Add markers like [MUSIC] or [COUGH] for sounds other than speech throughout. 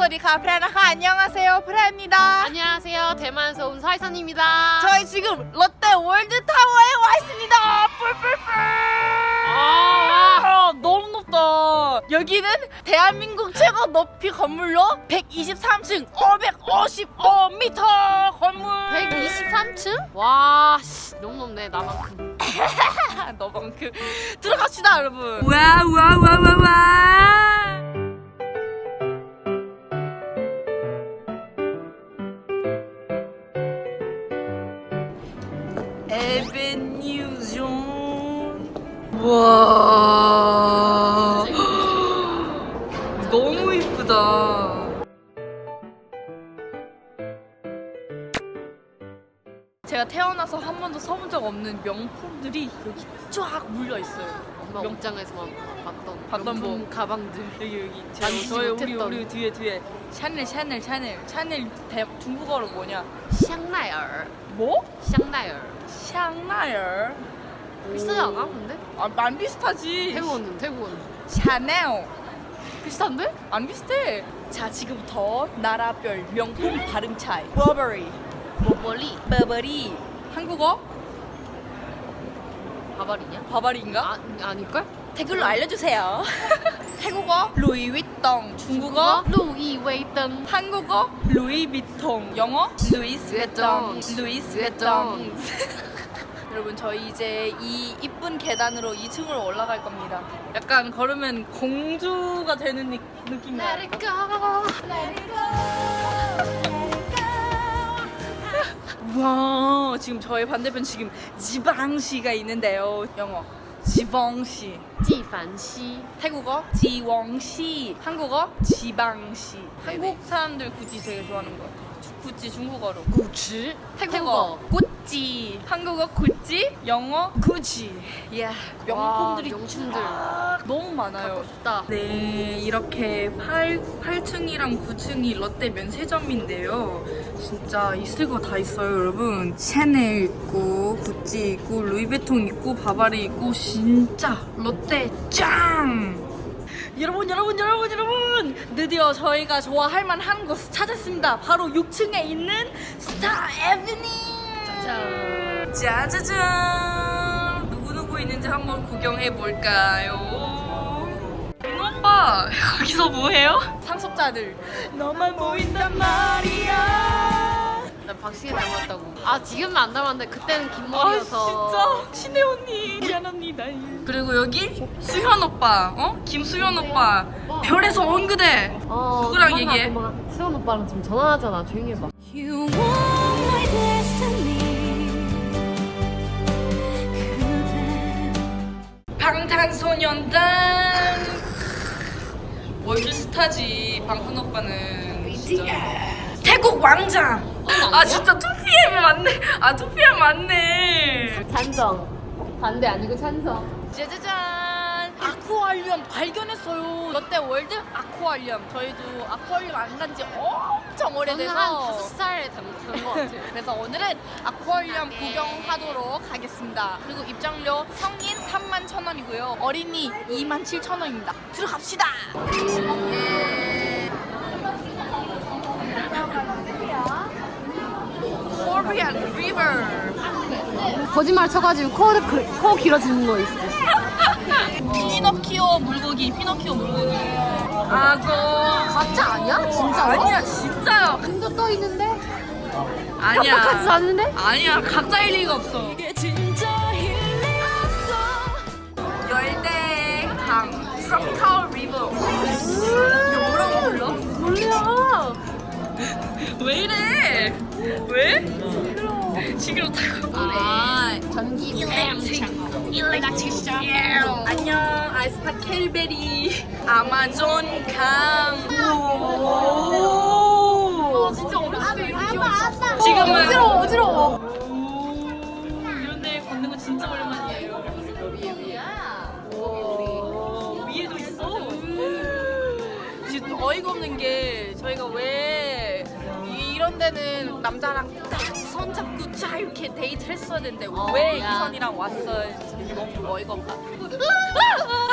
소리가 프라나카 안녕하세요 프라입니다 안녕하세요. 대만에서 온 사이선입니다. 저희 지금 롯데 월드타워에 와 있습니다 뿔뿔뿔 아, 너무 높다 여기는 대한민국 최고 높이 건물로 123층 555m 건물 123층? 와, 씨, 너무 높네. 나만큼. [LAUGHS] 너만큼 들어갑시다 여러분 와와와와와 에베뉴 제가 태어나서 한 번도 써본 적 없는 명품들이 여기 쫙 물려 있어요. 엄마 옷장에서만 봤던 봤던 명품 뭐. 가방들. 여기 여기 만지지 저희 우리 못했던. 우리 뒤에 뒤에 샤넬 샤넬 샤넬 샤넬 대, 중국어로 뭐냐? 샹나열. 뭐? 샹나열. 샹나열. 비슷하지 않아? 근데? 아, 안 비슷하지. 태국어는 태국어는. 샤넬. 비슷한데? 안 비슷해. 자 지금부터 나라별 명품 발음 차이. 버버리, 버버리. 버버리. 한국어 바바리냐? 바바리인가? 아, 아닐걸? 댓글로 알려주세요. [LAUGHS] 태국어 루이위똥, 중국어 루이웨이등. 한국어 루이비통, 영어 루이스 웨똥, 루이스 웨똥. 여러분 저희 이제 이 이쁜 계단으로 2층으로 올라갈 겁니다. 약간 걸으면 공주가 되는 느- 느낌이야. Let it go. 와 지금 저의 반대편 지금 지방시가 있는데요. 영어 지방시. 지판시. 태국어 지왕시 한국어 지방시 네네. 한국 사람들 구찌 되게 좋아하는 거 같아 주- 구찌 중국어로 구치. 태국어 구찌 한국어 구찌 영어 구찌 야 명품들이 와, 명품들. 쫙 너무 많아요 싶다. 네, 이렇게 8, 8층이랑 9층이 롯데 면세점인데요. 진짜 있을 거 다 있어요, 여러분. 샤넬 있고, 구찌 있고, 루이베통 있고, 바바리 있고, 진짜 롯데 짱! 여러분, 여러분, 여러분, 여러분! 드디어 저희가 좋아할 만한 곳 찾았습니다. 바로 6층에 있는 스타! 짜잔. 짜자잔! 누구누구 있는지 한번 구경해 볼까요? 민호 오빠 [LAUGHS] 거기서 뭐해요? 상속자들 너만 보인단 말이야 나 박신혜 닮았다고. 아, 지금은 안 닮았는데 그때는 긴아 머리여서. 진짜 신혜 언니 미안합니다 그리고 여기 수현 오빠 어? 김수현 오빠 별에서 온 그대 어, 누구랑 그만 가, 얘기해? 그만 가. 수현 오빠랑 지금 전화하잖아. 조용히 해봐. You want my destiny 그대 방탄소년단 월드스타지 방탄 오빠는 진짜 태국 왕장 아 진짜 2PM 맞네 아 2PM 맞네 찬성. 반대 아니고 찬성. 짜자잔 아쿠아리움 발견했어요 롯데 월드 아쿠아리움 저희도 아쿠아리움 안 간 지 엄청 저는 한 오래돼서 다섯 살에 것 같아요. [LAUGHS] 그래서 오늘은 아쿠아리움 구경하도록 하겠습니다. 그리고 입장료 성인 3만 천 원이고요. 어린이 2만 7천 원입니다. 들어갑시다. 코리안 리버. 거짓말 쳐가지고 코, 코 길어지는 거 있어. 피노키오 물고기, 피노키오 물고기. 아고. 가짜 아니야? 진짜로? 아니야, 진짜요. 진짜 떠 있는데? 아니야. 깜빡하지 않은데? 아니야, 가짜일 리가 없어. 이게 진짜일 리 없어 열대 강 트로피컬 리버 이거 뭐라고 불러? 몰라. 왜 이래? 왜? 시끄러워 시끄럽다고 아, 전기 일렉트릭 안녕. 아이스파 켈베리. 아마존 강. 오, 진짜 어렸을 때 이렇게 지금은 어지러워, 어지러워. 오, 이런 데 걷는 거 진짜 오랜만이에요 오, 위에도 있어. 지금 어이가 없는 게 저희가 왜 때는 남자랑 딱선 잡고 쫙 이렇게 데이트를 했어야 되는데 어, 왜 이선이랑 왔어요? 아, 진짜 너무 어이가 없다. 아,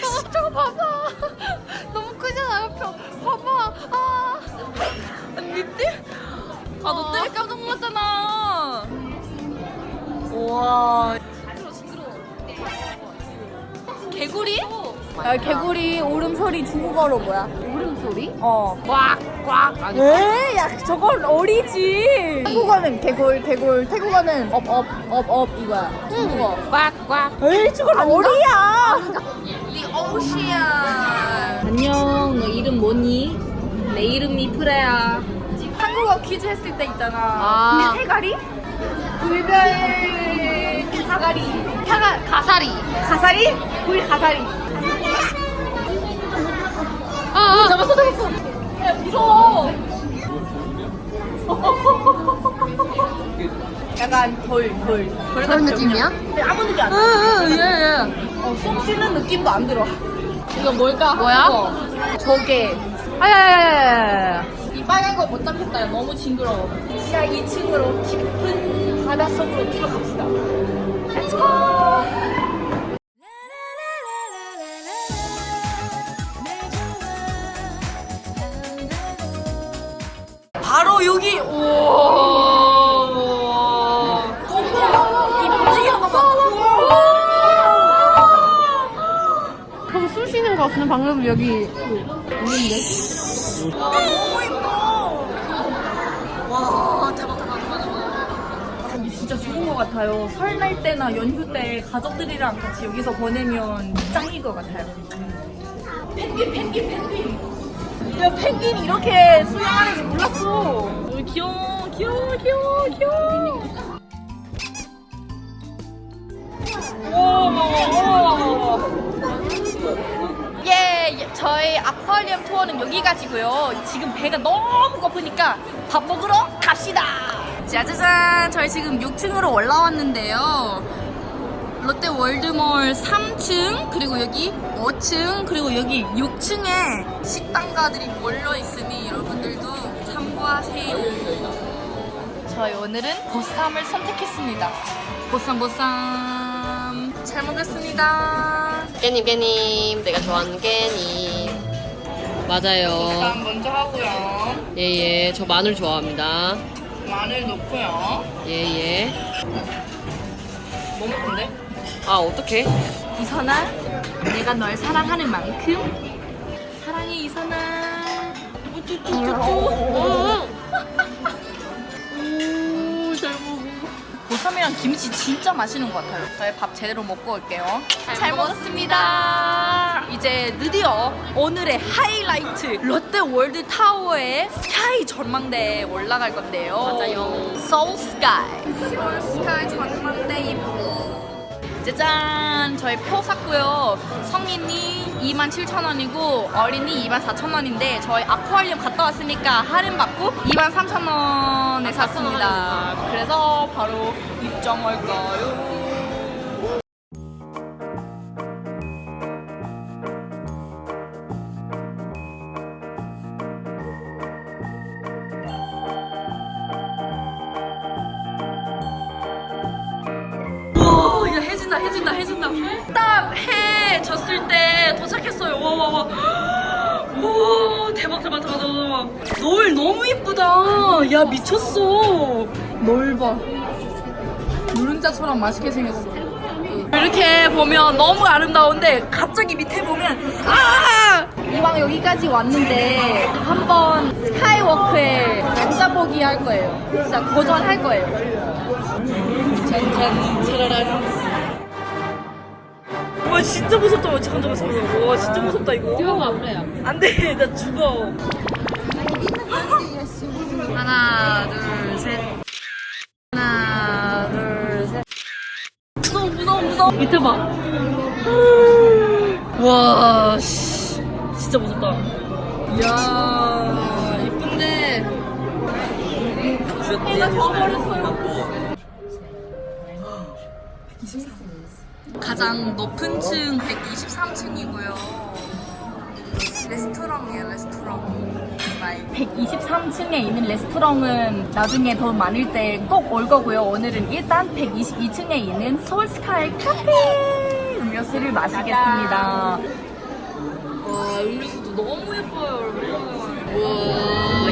씨, 저거 봐봐. [LAUGHS] 너무 크잖아. 봐- 봐봐. 아. 니띠? 아, 어. 너 때문에 깜짝 놀랐잖아. 우와. 개구리? 야, 개구리 울음소리 중국어로 뭐야? 울음소리? 어. 꽉꽉 아니 에? 야, 저건 어리지. 한국어는 개굴, 개굴. 태국어는 업, 업, 업, 업 이거야. 중국어. 꽉꽉 에이, 저건 어리야. The Ocean. 안녕, 너 이름 뭐니? 내 이름이 프레야. 한국어 퀴즈 했을 때 있잖아. 아. 대가리? 불별 가가리. 타가 가사리 가사리? 불 가사리. 아, 아. 잡았어, 잡았어. 야, 무서워. 약간 돌, 돌. 돌 그런 느낌이야? 근데 아무 느낌 안 나. 예예 어, 숨 쉬는 느낌도 안 들어. 이거 뭘까? 뭐야? 이거, 저게. 아야야야야야 이 빨간 거 못 잡겠다. 너무 징그러워. 지하 2층으로 깊은 바닷속으로 들어갑시다. Let's go! 바로 여기. 움직이는 숨 쉬는 거 없으면 방금 여기 와, 너무 예뻐. 와, 대박, 대박, 진짜 좋은 것 같아요. 설날 때나 연휴 때 가족들이랑 같이 여기서 보내면 짱인 것 같아요. 펭귄, 펭귄, 펭귄. 야, 펭귄이 이렇게 수영하는지 몰랐어. 오, 귀여워, 귀여워, 귀여워, 귀여워. 와, 와. 예, 저희 아쿠아리움 투어는 여기까지고요. 지금 배가 너무 고프니까 밥 먹으러 갑시다. 짜자잔, 저희 지금 6층으로 올라왔는데요. 롯데 월드몰 3층, 그리고 여기 5층, 그리고 여기 6층에 식당가들이 몰려 있으니 여러분들도 참고하세요. 저희 오늘은 보쌈을 선택했습니다. 보쌈, 보쌈. 잘 먹겠습니다. 깨님 깨님 내가 좋아하는 깨님 맞아요 보쌈 먼저 하고요. 예예 저 마늘 좋아합니다 마늘 넣고요. 예예 너무 큰데? 아 어떡해 이선아, 내가 널 사랑하는 만큼 사랑해 이선아. 오잘 먹어. 보쌈이랑 김치 진짜 맛있는 것 같아요. 저희 밥 제대로 먹고 올게요. 잘, 먹었습니다. 이제 드디어 오늘의 하이라이트 롯데 월드 타워의 스카이 전망대에 올라갈 건데요. 맞아요. 소울 스카이. 소울 스카이 전망대 입구. 짜잔! 저희 표 샀고요. 성인이 27,000원이고 어린이 24,000원인데 저희 아쿠아리움 갔다 왔으니까 할인 받고 23,000원에 샀습니다. 그래서 바로 입장할까요? 해진다, 해진다. 딱 해 졌을 때 도착했어요. 와, 와, 대박, 대박, 대박, 대박. 노을 너무 이쁘다. 야, 미쳤어. 노을 봐. 노른자처럼 맛있게 생겼어. 이렇게 보면 너무 아름다운데 갑자기 밑에 보면 아! 이왕 여기까지 왔는데 한번 스카이워크에 앉아보기 할 거예요. 진짜 도전할 거예요. 짠짠 차라란 와 진짜 무섭다. 잠깐 잠깐 잠깐 와 진짜 무섭다 이거. 뛰어가 그래요 안돼 나 죽어. 하나 둘셋. 하나 둘셋. 무서워 무서워 무서워. 밑에 봐와 씨, 진짜 무섭다. 이야 이쁜데. 해가 져버렸어요 가장 높은 층 123층이고요. 레스토랑이에요 레스토랑. 123층에 있는 레스토랑은 나중에 더 많을 때 꼭 올 거고요. 오늘은 일단 122층에 있는 소울스카이 카페 음료수를 마시겠습니다. 와 음료수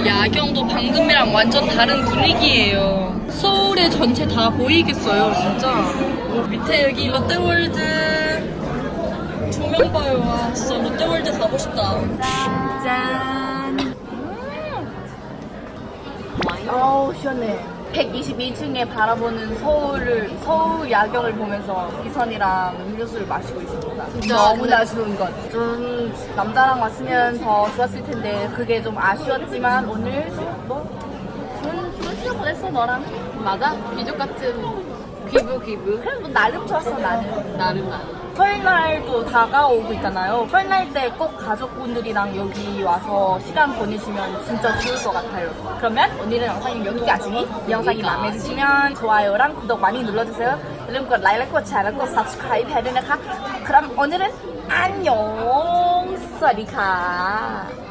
야경도 방금이랑 완전 다른 분위기예요 서울의 전체 다 보이겠어요 진짜 밑에 여기 롯데월드 조명 봐요. 와, 진짜 롯데월드 가고 싶다. 짠. 어우 시원해 122층에 바라보는 서울을 서울 야경을 보면서 이선이랑 음료수를 마시고 있습니다 진짜 너무나 좋은 것좀 남자랑 왔으면 더 좋았을 텐데 그게 좀 아쉬웠지만 오늘 뭐 좋은 좋은 시간 보냈어 너랑 맞아? 귀족 같은 귀부 귀부. 그래 뭐 나름 좋았어 나는 나름 나름. 설날도 다가오고 있잖아요. 설날 때 꼭 가족분들이랑 여기 와서 시간 보내시면 진짜 좋을 것 같아요. 그러면 오늘은 영상이 여기까지. 이 영상이 마음에 드시면 좋아요랑 구독 많이 눌러주세요. อย่าลืมกดไลค์และกดแชร์และกด subscribe ให้ด้วยนะคะ 그럼 오늘은 안녕. สวัสดีค่ะ